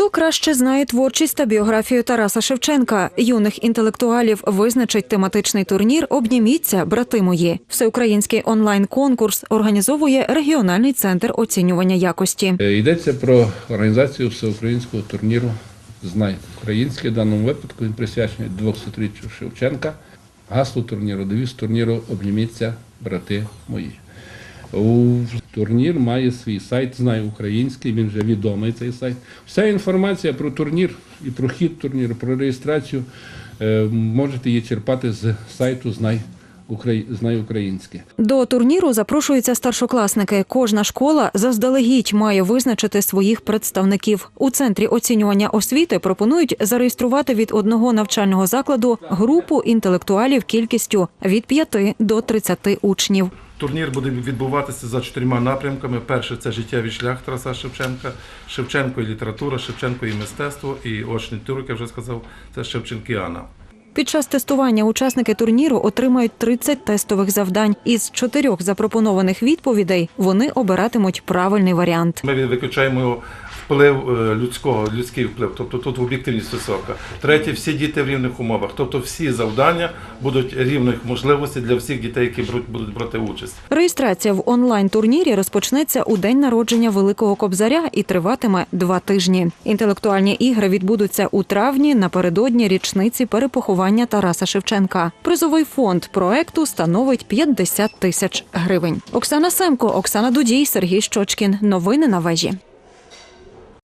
Хто краще знає творчість та біографію Тараса Шевченка? Юних інтелектуалів визначить тематичний турнір Обніміться, брати мої. Всеукраїнський онлайн-конкурс організовує регіональний центр оцінювання якості. Е, Йдеться про організацію всеукраїнського турніру Знай українське. В даному випадку він присвячений 200-річчю Шевченка. Гасло турніру, девіз турніру Обніміться, брати мої. Турнір має свій сайт, знай український, він вже відомий цей сайт. Вся інформація про турнір і про хід турніру, про реєстрацію е, можете її черпати з сайту Знай. Знай українське. До турніру запрошуються старшокласники. Кожна школа заздалегідь має визначити своїх представників. У центрі оцінювання освіти пропонують зареєструвати від одного навчального закладу групу інтелектуалів кількістю від 5 до 30 учнів. Турнір буде відбуватися за чотирма напрямками. Перше це життєвий шлях Тараса Шевченка, Шевченко і література, Шевченко і мистецтво, і очний тур, як я вже сказав, це Шевченкіана. Під час тестування учасники турніру отримають 30 тестових завдань. Із чотирьох запропонованих відповідей вони обиратимуть правильний варіант. Ми виключаємо вплив е, людського, людський вплив, тобто тут об'єктивність висока. Третє, всі діти в рівних умовах, тобто всі завдання будуть рівних можливостей для всіх дітей, які будуть брати участь. Реєстрація в онлайн-турнірі розпочнеться у день народження Великого Кобзаря і триватиме два тижні. Інтелектуальні ігри відбудуться у травні напередодні річниці перепоховання Тараса Шевченка. Призовий фонд проекту становить 50 тисяч гривень. Оксана Семко, Оксана Дудій, Сергій Щочкін. Новини на вежі.